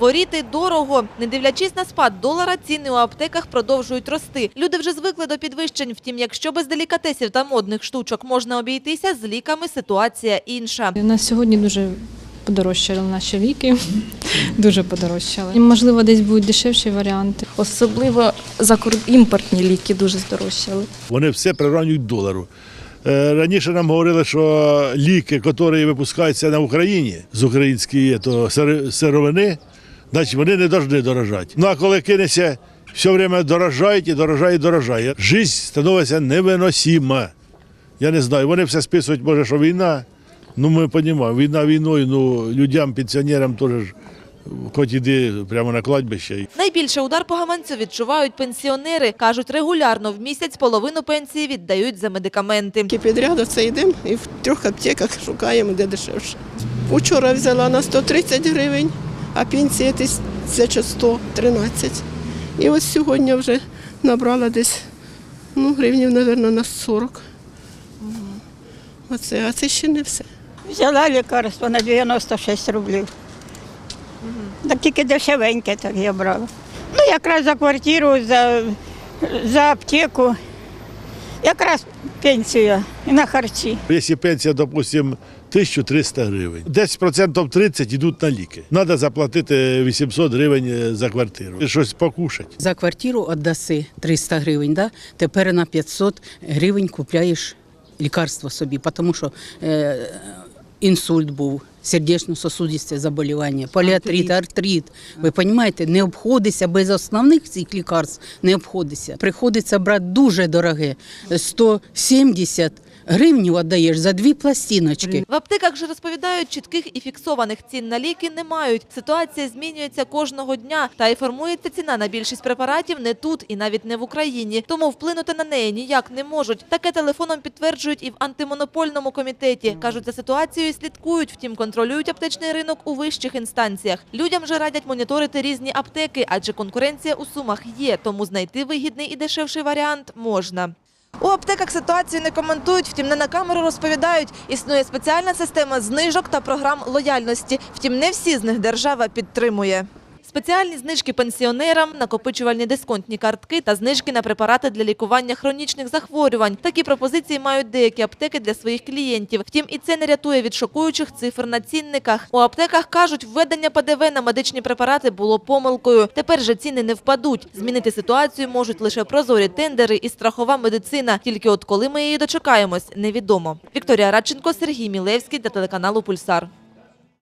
Хворіти дорого. Не дивлячись на спад долара, ціни у аптеках продовжують рости. Люди вже звикли до підвищень. Втім, якщо без делікатесів та модних штучок можна обійтися, з ліками ситуація інша. У нас сьогодні дуже подорожчали наші ліки, дуже подорожчали. І, можливо, десь будуть дешевші варіанти. Особливо імпортні ліки дуже здорожчали. Вони все приравнюють долару. Е, Раніше нам говорили, що ліки, які випускаються на Україні з української то сировини, значить вони не повинні дорожати. Ну а коли кинеться, все время дорожають і дорожає, і дорожає. Жизнь становиться невиносима. Я не знаю, вони все списують, може, що війна. Ну ми розуміємо, війна війною, ну людям, пенсіонерам теж ж, хоч іди прямо на кладбище. Найбільше удар по гаманцю відчувають пенсіонери. Кажуть, регулярно в місяць половину пенсії віддають за медикаменти. Тільки підряд це йдемо і в трьох аптеках шукаємо, де дешевше. Учора взяла на 130 гривень, а пенсія 1113. І ось сьогодні вже набрала десь ну, гривнів, мабуть, на 40. Оце, а це ще не все. Взяла лікарство на 96 рублів. Так тільки дешевеньке так я брала. Ну, якраз за квартиру, за, за аптеку, якраз пенсія і на харчі. Якщо пенсія, допустимо, 1300 гривень, 10% 30 йдуть на ліки. Треба заплатити 800 гривень е, за квартиру. І Щось покушати. За квартиру віддаси 300 гривень, да? тепер на 500 гривень купляєш лікарство собі, тому що е, інсульт був, сердечно-сосудисте заболівання, поліатрит, артрит. Ви розумієте, не обходиться без основних цих лікарств, не обходиться. Приходиться брати дуже дороге, 170 гривень віддаєш за дві пластиночки. В аптеках же розповідають, чітких і фіксованих цін на ліки не мають. Ситуація змінюється кожного дня, та й формується ціна на більшість препаратів не тут і навіть не в Україні. Тому вплинути на неї ніяк не можуть. Таке телефоном підтверджують і в антимонопольному комітеті. кажуть, за ситуацією слідкують, втім контролюють аптечний ринок у вищих інстанціях. Людям же радять моніторити різні аптеки, адже конкуренція у сумах є, тому знайти вигідний і дешевший варіант можна. У аптеках ситуацію не коментують, втім не на камеру розповідають. Існує спеціальна система знижок та програм лояльності. Втім, не всі з них держава підтримує. Спеціальні знижки пенсіонерам, накопичувальні дисконтні картки та знижки на препарати для лікування хронічних захворювань. Такі пропозиції мають деякі аптеки для своїх клієнтів. Втім, і це не рятує від шокуючих цифр на цінниках. У аптеках кажуть, введення ПДВ на медичні препарати було помилкою. Тепер же ціни не впадуть. Змінити ситуацію можуть лише прозорі тендери і страхова медицина. Тільки от коли ми її дочекаємось, невідомо. Вікторія Радченко, Сергій Мілевський для телеканалу Пульсар.